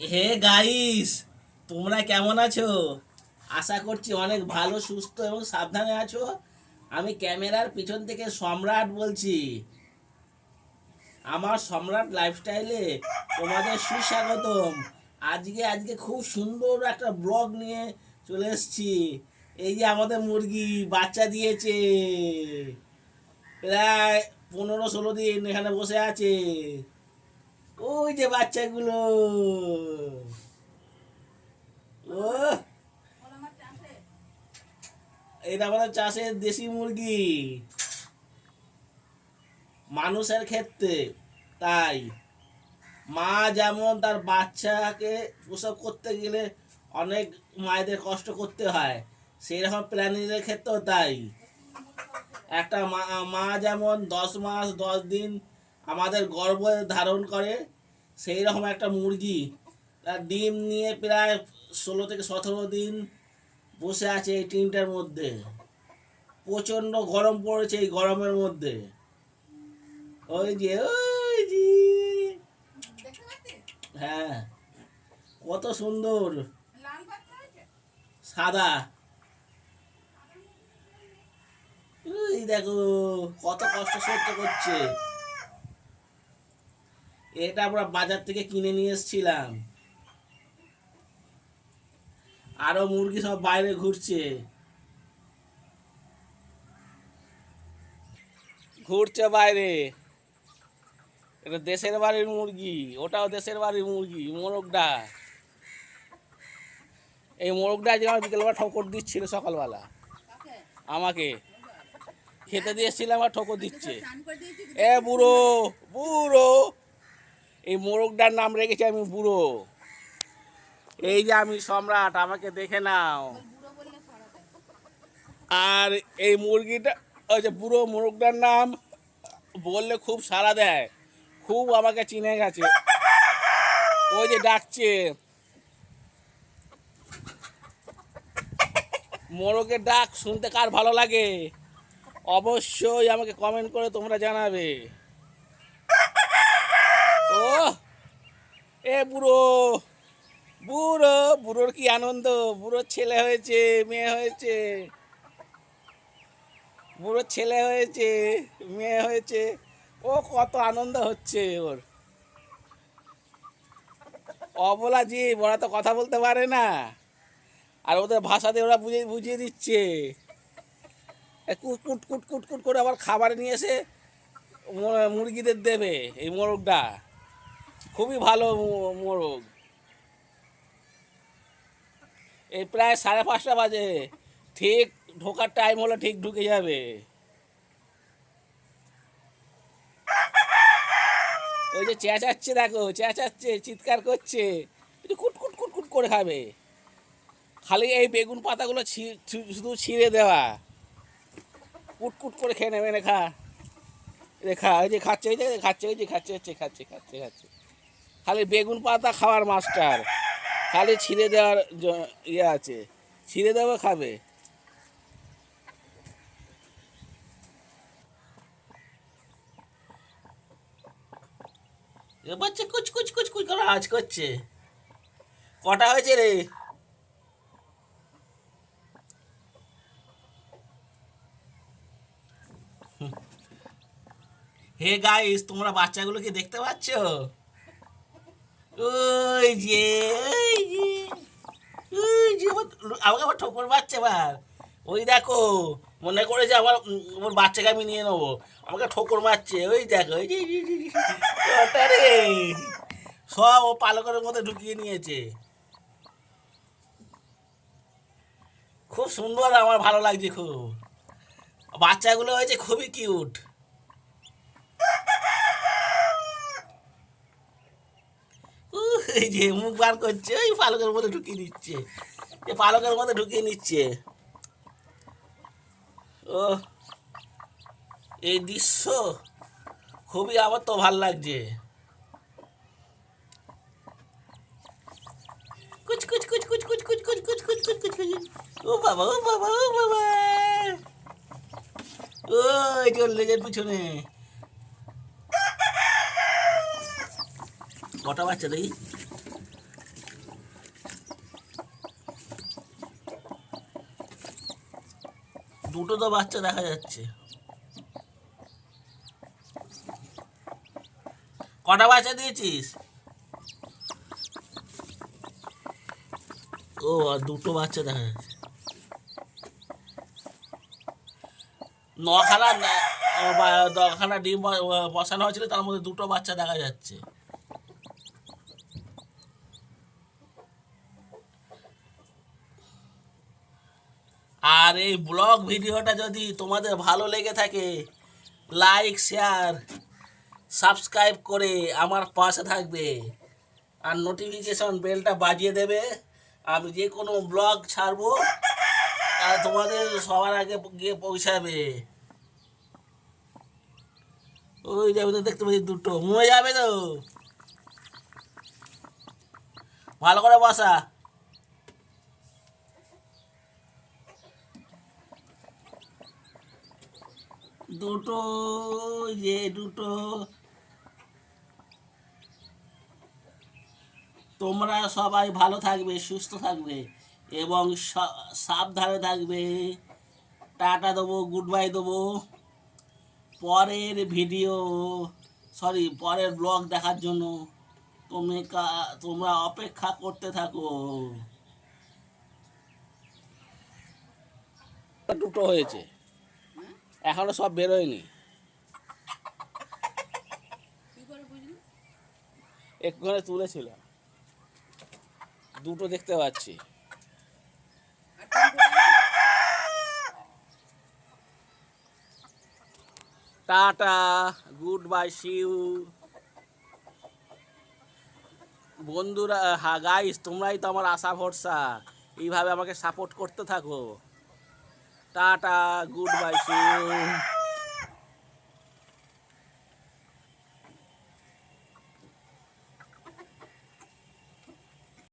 Hey guys, তোমরা কেমন আছো? আশা করছি অনেক ভালো, সুস্থ এবং সাবধানে আছো। আমি ক্যামেরার পিছন থেকে সম্রাট বলছি। আমার সম্রাট লাইফস্টাইলে তোমাদের সুস্বাগতম। আজকে আজকে খুব সুন্দর একটা ব্লগ নিয়ে চলে এসেছি। এই যে আমাদের মুরগি বাচ্চা দিয়েছে। প্রায় পনেরো ষোলো দিন এখানে বসে আছে। ওই যে বাচ্চাগুলো। ও এটা আমাদের চাষের দেশি মুরগি। মানুষের ক্ষেত্রে তাই। মা যেমন তার বাচ্চাকে প্রসব করতে গেলে অনেক মায়েদের কষ্ট করতে হয় সেই রকম প্ল্যানিংয়ের ক্ষেত্রেও তাই। একটা মা মা যেমন দশ মাস, দশ দিন আমাদের গর্ভ ধারণ করে সেই রকম একটা মুরগি। তার ডিম নিয়ে প্রায় ষোলো থেকে সতেরো দিন বসে আছে এই টিনটার মধ্যে। প্রচণ্ড গরম পড়েছে এই গরমের মধ্যে। ওই যে ওই যে। হ্যাঁ কত সুন্দর। সাদা। দেখো, কত কষ্ট সহ্য করছে। এটা আমরা বাজার থেকে কিনে নিয়ে এসেছিলাম। আরও মুরগি সব বাইরে ঘুরছে। ঘুরছে বাইরে। এটা দেশের বাড়ির মুরগি, ওটাও দেশের বাড়ির মুরগি, মোরগটা। এই মোরগটা আজকে আমার বিকেলবেলা ঠোকর দিচ্ছিল সকালবেলা। আমাকে। খেতে দিয়ে এসেছিলাম আর ঠোকর দিচ্ছে। এ বুড়ো বুড়ো। এই মোরগটার নাম রেখেছি আমি বুড়ো। এই যে আমি সম্রাট, আমাকে দেখে নাও। আর এই মুরগিটা, ওই যে বুড়ো মোরগটার নাম বললে খুব সাড়া দেয়। খুব আমাকে চিনে গেছে। ওই যে ডাকছে। মোরগের ডাক শুনতে কার ভালো লাগে? অবশ্যই আমাকে কমেন্ট করে তোমরা জানাবে। এ বুড়ো বুড়ো, বুড়োর কি আনন্দ? বুড়োর ছেলে হয়েছে, মেয়ে হয়েছে। বুড়োর ছেলে হয়েছে, মেয়ে হয়েছে। ও কত আনন্দ হচ্ছে ওর। অবলা জীব, ওরা তো কথা বলতে পারে না। আর ওদের ভাষাতে ওরা বুঝিয়ে বুঝিয়ে দিচ্ছে। কুট কুট কুট কুট কুট করে আবার খাবার নিয়ে এসে মুরগিদের দেবে এই মোরগটা। খুবই ভালো মোরগ এই প্রায় সাড়ে পাঁচটা বাজে। ঠিক ঢোকার টাইম হলে ঠিক ঢুকে যাবে। ওই যে চেঁচাচ্ছে দেখো, চেঁচাচ্ছে, চিৎকার করছে। একটু কুট কুট কুট কুট করে খাবে। খালি এই বেগুন পাতাগুলো শুধু ছিঁড়ে দেওয়া। কুট কুট করে খেয়ে নেবে রেখা রেখা ওই যে খাচ্ছে, ওই যে খাচ্ছে, ওই যে খাচ্ছে হচ্ছে খাচ্ছে খাচ্ছে খাচ্ছে। খালি বেগুন পাতা খাওয়ার মাস্টার। খালি ছিঁড়ে দেওয়ার ইয়ে আছে। ছিঁড়ে দেওয়া খাবে। বাচ্চা কুচ কুচ কুচ কুচ করে আওয়াজ করছে। কটা হয়েছে রে? হে গাইস, তোমরা বাচ্চাগুলোকে দেখতে পাচ্ছ? ওই যে, ওই ওই যে আমাকে আবার ঠোকর বাচ্চা আবার ওই দেখো, মনে করে যে আমার আমার বাচ্চাকে আমি নিয়ে নেব। আমাকে ঠোকর মারছে, ওই দেখো রে। সব ও পালকের মধ্যে ঢুকিয়ে নিয়েছে। খুব সুন্দর, আমার ভালো লাগছে খুব। বাচ্চাগুলো হয়েছে খুবই কিউট এই যে মুখ বার করছে ওই পালকের মধ্যে ঢুকিয়ে দিচ্ছে যে পালকের মধ্যে ঢুকিয়ে নিচ্ছে ও এই দৃশ্য খুবই আমার তো ভালো লাগছে কুচ কুচ কুচ কুচ কুচ কুচ কুচ কুচ কুচ কুচ কুচ ও বাবা ও বাবা ও বাবা পিছনে কটা বাচ্চা দেখি দুটো তো বাচ্চা দেখা যাচ্ছে। কটা বাচ্চা দিয়েছিস? ও আর দুটো বাচ্চা দেখা যাচ্ছে। নখানা না- আহ, বা- ডিম বসানো হয়েছিল তার মধ্যে দুটো বাচ্চা দেখা যাচ্ছে। আর এই ব্লগ ভিডিওটা যদি তোমাদের ভালো লেগে থাকে লাইক শেয়ার সাবস্ক্রাইব করে আমার পাশে থাকবে। আর নোটিফিকেশন বেলটা বাজিয়ে দেবে। আমি যে কোনো ব্লগ ছাড়বো, আর তোমাদের সবার আগে গিয়ে পৌঁছাবে। ওই যাবে তো দেখতে পাচ্ছি দুটো। মরে যাবে তো। ভালো করে বসা। দুটো যে দুটো। তোমরা সবাই ভালো থাকবে, সুস্থ থাকবে এবং সাবধানে থাকবে। টাটা দেবো গুড বাই দেবো। পরের ভিডিও সরি পরের ব্লগ দেখার জন্য তুমি তোমরা অপেক্ষা করতে থাকো। দুটো হয়েছে। এখনও সব বেরোয়নি। এক্ষণে তুলেছিলাম। দুটো দেখতে পাচ্ছি। টাটা গুড বাই শিউ বন্ধুরা হ্যাঁ গাইস তোমরাই তো আমার আশা ভরসা। এইভাবে আমাকে সাপোর্ট করতে থাকো। Tata good bye